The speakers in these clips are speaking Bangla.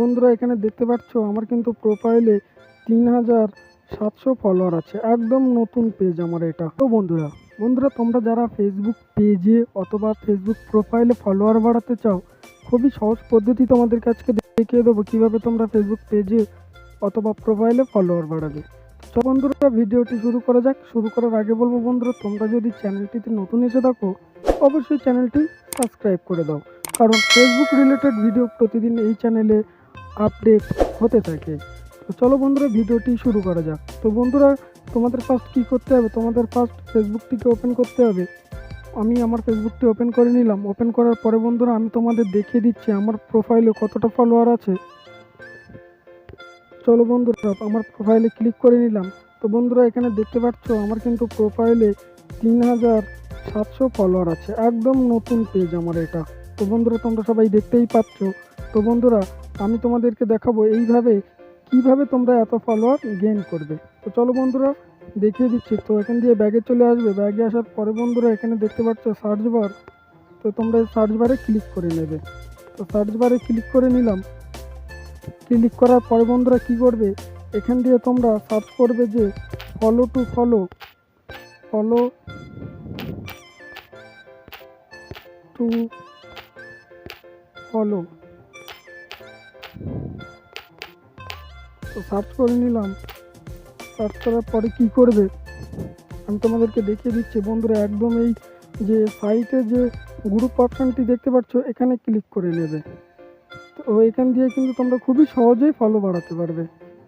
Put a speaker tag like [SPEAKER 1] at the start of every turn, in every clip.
[SPEAKER 1] বন্ধুরা, এখানে দেখতে পাচ্ছ, আমার কিন্তু প্রোফাইলে তিন হাজার সাতশো ফলোয়ার আছে। একদম নতুন পেজ আমার এটা। তো বন্ধুরা বন্ধুরা, তোমরা যারা ফেসবুক পেজে অথবা ফেসবুক প্রোফাইলে ফলোয়ার বাড়াতে চাও, খুবই সহজ পদ্ধতি তোমাদের আজকে দেখিয়ে দেবো কীভাবে তোমরা ফেসবুক পেজে অথবা প্রোফাইলে ফলোয়ার বাড়াবে। তো বন্ধুরা, ভিডিওটি শুরু করা যাক। শুরু করার আগে বলব বন্ধুরা, তোমরা যদি চ্যানেলটিতে নতুন এসে থাকো, অবশ্যই চ্যানেলটি সাবস্ক্রাইব করে দাও। কারণ ফেসবুক রিলেটেড ভিডিও প্রতিদিন এই চ্যানেলে আপডেট হতে থাকে। তো চলো বন্ধুরা, ভিডিওটি শুরু করা যাক। তো বন্ধুরা, তোমাদের ফার্স্ট কী করতে হবে? তোমাদের ফার্স্ট ফেসবুকটিকে ওপেন করতে হবে। আমি আমার ফেসবুকটি ওপেন করে নিলাম। ওপেন করার পরে বন্ধুরা, আমি তোমাদের দেখিয়ে দিচ্ছি আমার প্রোফাইলে কতটা ফলোয়ার আছে। চলো বন্ধুরা, আমার প্রোফাইলে ক্লিক করে নিলাম। তো বন্ধুরা, এখানে দেখতে পাচ্ছ, আমার কিন্তু প্রোফাইলে তিন হাজার সাতশো ফলোয়ার আছে। একদম নতুন পেজ আমার এটা। তো বন্ধুরা, তোমরা সবাই দেখতেই পাচ্ছ। তো বন্ধুরা আমি তোমাদেরকে দেখাবো এইভাবে কীভাবে তোমরা এত ফলোয়ার গেইন করবে। তো চলো বন্ধুরা, দেখিয়ে দিচ্ছি। তো এখান দিয়ে ব্যাগে চলে আসবে। ব্যাগে আসার পরে বন্ধুরা, এখানে দেখতে পাচ্ছ সার্চ বার তো তোমরা সার্চ বারে ক্লিক করে নেবে। তো সার্চ বারে ক্লিক করে নিলাম। ক্লিক করার পরে বন্ধুরা কি করবে? এখান দিয়ে তোমরা সার্চ করবে যে follow to follow follow to follow তো সার্চ করে নিলাম। সার্চ করার পরে কি করবে? আমি তোমাদেরকে দেখিয়ে দিচ্ছি। বন্ধুরা, একদম এই যে সাইটে যে গ্রুপ অপশানটি দেখতে পাচ্ছ, এখানে ক্লিক করে নেবে। তো এখান দিয়ে কিন্তু তোমরা খুবই সহজেই ফলো বাড়াতে পারবে।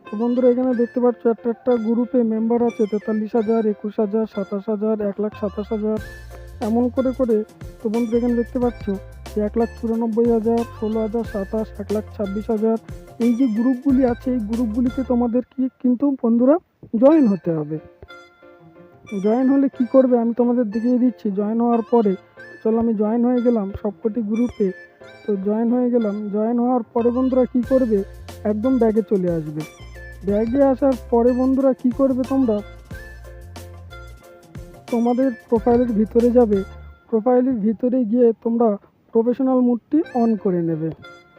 [SPEAKER 1] তো বন্ধুরা, এখানে দেখতে পাচ্ছ, একটা একটা গ্রুপে মেম্বার আছে, তেতাল্লিশ হাজার, একুশ হাজার, সাতাশ হাজার, এক লাখ সাতাশ হাজার, এমন করে করে। তো বন্ধুরা, এখানে দেখতে পাচ্ছ যে এক লাখ চুরানব্বই হাজার, ষোলো হাজার, সাতাশ, এক লাখ ছাব্বিশ হাজার। এই যে গ্রুপগুলি আছে, এই গ্রুপগুলিতে তোমাদের কি কিন্তু বন্ধুরা জয়েন হতে হবে। জয়েন হলে কি করবে আমি তোমাদের দেখিয়ে দিচ্ছি। জয়েন হওয়ার পরে, চলো আমি জয়েন হয়ে গেলাম সবকটি গ্রুপে। তো জয়েন হয়ে গেলাম। জয়েন হওয়ার পরে বন্ধুরা কি করবে? একদম ব্যাগে চলে আসবে। ব্যাগে আসার পরে বন্ধুরা কি করবে তোমরা? তোমাদের প্রোফাইলের ভিতরে যাবে। প্রোফাইলের ভিতরে গিয়ে তোমরা প্রফেশনাল মুডটি অন করে নেবে।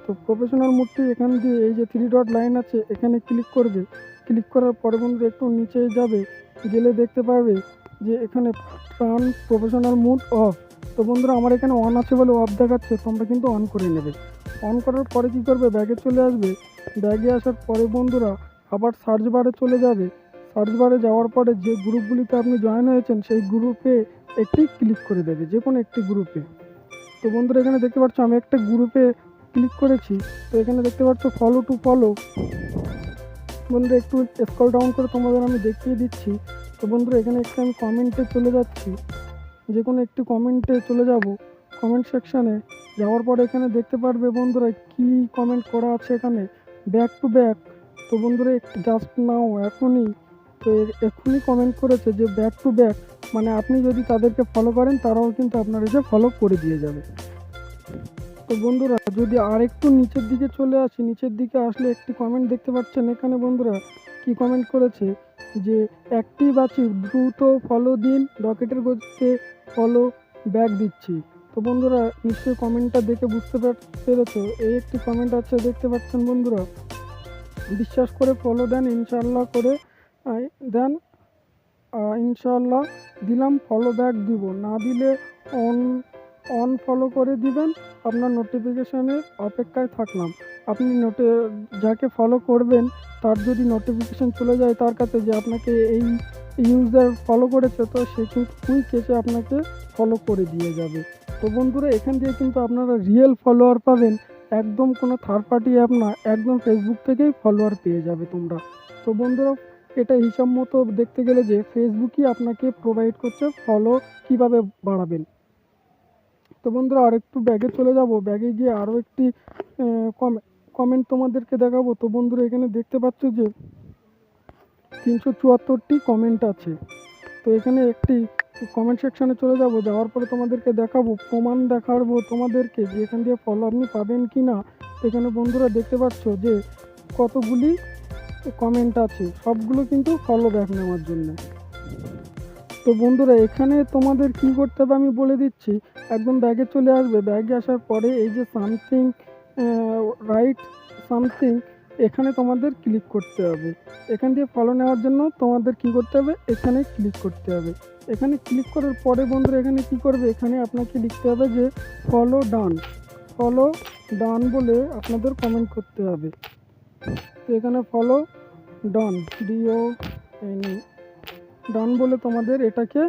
[SPEAKER 1] তো প্রফেশনাল মুডটি এখান দিয়ে এই যে থ্রি ডট লাইন আছে, এখানে ক্লিক করবে। ক্লিক করার পরে বন্ধুরা একটু নিচে যাবে, গেলে দেখতে পারবে যে এখানে টার্ন প্রফেশনাল মুড অফ তো বন্ধুরা, আমার এখানে অন আছে বলে অফ দেখাচ্ছে, তোমরা কিন্তু অন করে নেবে। অন করার পরে কি করবে? ব্যাগে চলে আসবে। ব্যাগে আসার পরে বন্ধুরা, আবার সার্চ বারে চলে যাবে। সার্চ বারে যাওয়ার পরে যে গ্রুপগুলিতে আপনি জয়েন হয়েছেন, সেই গ্রুপে একটি ক্লিক করে দেবে যে কোনো একটি গ্রুপে তো বন্ধুরা, এখানে দেখতে পাচ্ছ আমি একটা গ্রুপে ক্লিক করেছি। তো এখানে দেখতে পাচ্ছ ফলো টু ফলো বন্ধুরা, একটু স্কল ডাউন করে তোমাদের আমি দেখিয়ে দিচ্ছি। তো বন্ধুরা, এখানে একটু আমি কমেন্টে চলে যাচ্ছি। যে কোনো একটি কমেন্টে চলে যাব। কমেন্ট সেকশানে যাওয়ার পর এখানে দেখতে পারবে বন্ধুরা কি কমেন্ট করা আছে এখানে। ব্যাক টু ব্যাক তো বন্ধুরা জাস্ট নাও এখনই তো এ- এখনই কমেন্ট করেছে যে ব্যাক টু ব্যাক মানে আপনি যদি তাদেরকে ফলো করেন, তারাও কিন্তু আপনার এসে ফলো করে দিয়ে যাবে। তো বন্ধুরা, যদি আর একটু নিচের দিকে চলে আসি, নিচের দিকে আসলে একটি কমেন্ট দেখতে পাচ্ছেন এখানে বন্ধুরা, কি কমেন্ট করেছে? যে অ্যাক্টিভ আছি, দ্রুত ফলো দিন রকেটের গতিতে ফলো ব্যাক দিচ্ছি। তো বন্ধুরা, নিশ্চয়ই কমেন্টটা দেখে বুঝতে পার- পেরেছ? এই একটি কমেন্ট আছে, দেখতে পাচ্ছেন বন্ধুরা। বিশ্বাস করে ফলো দেন ইনশাল্লাহ করে দেন ইনশাল্লাহ দিলাম ফলো ব্যাক দিব। না দিলে অন অন ফলো করে দিবেন, আপনার নোটিফিকেশানের অপেক্ষায় থাকলাম। আপনি নোটে যাকে ফলো করবেন, তার যদি নোটিফিকেশান চলে যায় তার কাছে যে আপনাকে এই ইউজার ফলো করেছে, তো সে কিন্তু কুইক আপনাকে ফলো করে দিয়ে যাবে। তো বন্ধুরা, এখান দিয়ে কিন্তু আপনারা রিয়েল ফলোয়ার পাবেন। একদম কোনো থার্ড পার্টি অ্যাপ না, একদম ফেসবুক থেকেই ফলোয়ার পেয়ে যাবে তোমরা। তো বন্ধুরা এটা হিসাব মতো দেখতে গেলে যে ফেসবুকই আপনাকে প্রোভাইড করছে ফলো কীভাবে বাড়াবেন। তো বন্ধুরা আরেকটু ব্যাগে চলে যাব। ব্যাগে গিয়ে আরও একটি কমেন্ট তোমাদেরকে দেখাবো। তো বন্ধুরা এখানে দেখতে পাচ্ছ যে তিনশো চুয়াত্তরটি কমেন্ট আছে। তো এখানে একটি কমেন্ট সেকশানে চলে যাব। যাওয়ার পরে তোমাদেরকে দেখাবো। প্রমাণ দেখাবো তোমাদেরকে যে এখান দিয়ে ফলো আপনি পাবেন কি না এখানে বন্ধুরা দেখতে পাচ্ছ যে কতগুলি কমেন্ট আছে, সবগুলো কিন্তু ফলো ব্যাক নেওয়ার জন্য। তো বন্ধুরা, এখানে তোমাদের কি করতে হবে আমি বলে দিচ্ছি, একদম ব্যাগে চলে আসবে। ব্যাগে আসার পরে এই যে সামথিং রাইট সামথিং এখানে তোমাদের ক্লিক করতে হবে। এখান দিয়ে ফলো নেওয়ার জন্য তোমাদের কি করতে হবে? এখানে ক্লিক করতে হবে। এখানে ক্লিক করার পরে বন্ধুরা, এখানে কি করবে? এখানে আপনাকে লিখতে হবে যে ফলো ডান ফলো ডান বলে আপনাদের কমেন্ট করতে হবে। তো এখানে ফলো ডন ডিও ডান বলে তোমাদের এটাকে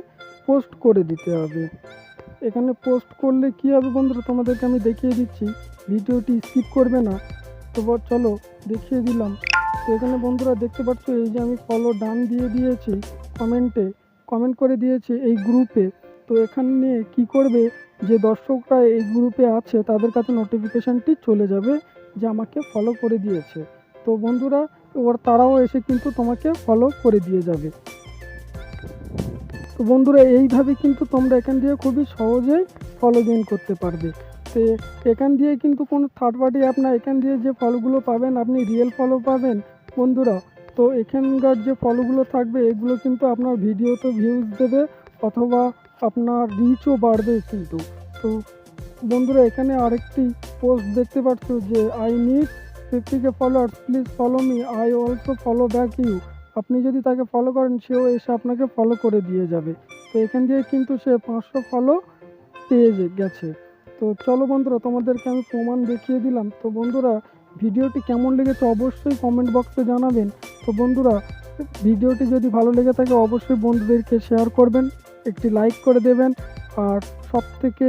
[SPEAKER 1] পোস্ট করে দিতে হবে। এখানে পোস্ট করলে কি হবে বন্ধুরা? তোমাদেরকে আমি দেখিয়ে দিচ্ছি। ভিডিওটি স্কিপ করবে না। তো চলো দেখিয়ে দিলাম। তো এখানে বন্ধুরা দেখতে পাচ্ছ, এই যে আমি ফলো ডান দিয়ে দিয়েছি কমেন্টে কমেন্ট করে দিয়েছি এই গ্রুপে তো এখানে কি করবে? যে দর্শকরা এই গ্রুপে আছে, তাদের কাছে নোটিফিকেশানটি চলে যাবে, যে আমাকে ফলো করে দিয়েছে। তো বন্ধুরা ওর তারাও এসে কিন্তু তোমাকে ফলো করে দিয়ে যাবে। তো বন্ধুরা, এইভাবে কিন্তু তোমরা এখান দিয়ে খুবই সহজেই ফলো গেইন করতে পারবে। তো এখান দিয়ে কিন্তু কোনো থার্ড পার্টি না, এখান দিয়ে যে ফলোগুলো পাবেন, আপনি রিয়েল ফলো পাবেন। বন্ধুরা, তো এখানকার যে ফলোগুলো থাকবে, এগুলো কিন্তু আপনার ভিডিওতে ভিউজ দেবে অথবা আপনার রিচও বাড়বে কিন্তু। তো বন্ধুরা, এখানে আরেকটি পোস্ট দেখতে পাচ্ছ যে I need fifty K followers please follow me I also follow back you আপনি যদি তাকে ফলো করেন, সেও এসে আপনাকে ফলো করে দিয়ে যাবে। তো এখান দিয়ে কিন্তু সে পাঁচশো ফলো পেয়ে গেছে। তো চলো বন্ধুরা, তোমাদেরকে আমি প্রমাণ দেখিয়ে দিলাম। তো বন্ধুরা, ভিডিওটি কেমন লেগেছে অবশ্যই কমেন্ট বক্সে জানাবেন। তো বন্ধুরা, ভিডিওটি যদি ভালো লেগে থাকে, অবশ্যই বন্ধুদেরকে শেয়ার করবেন, একটি লাইক করে দেবেন। আর সব থেকে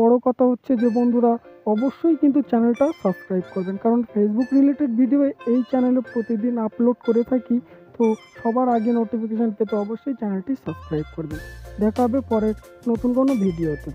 [SPEAKER 1] বড় কথা হচ্ছে যে বন্ধুরা, অবশ্যই কিন্তু চ্যানেলটা সাবস্ক্রাইব করবেন। কারণ ফেসবুক রিলেটেড ভিডিও এই চ্যানেলে প্রতিদিন আপলোড করে থাকি, তো সবার আগে নোটিফিকেশান পেতে অবশ্যই চ্যানেলটি সাবস্ক্রাইব করবেন। দেখা হবে পরের নতুন কোনো ভিডিওতে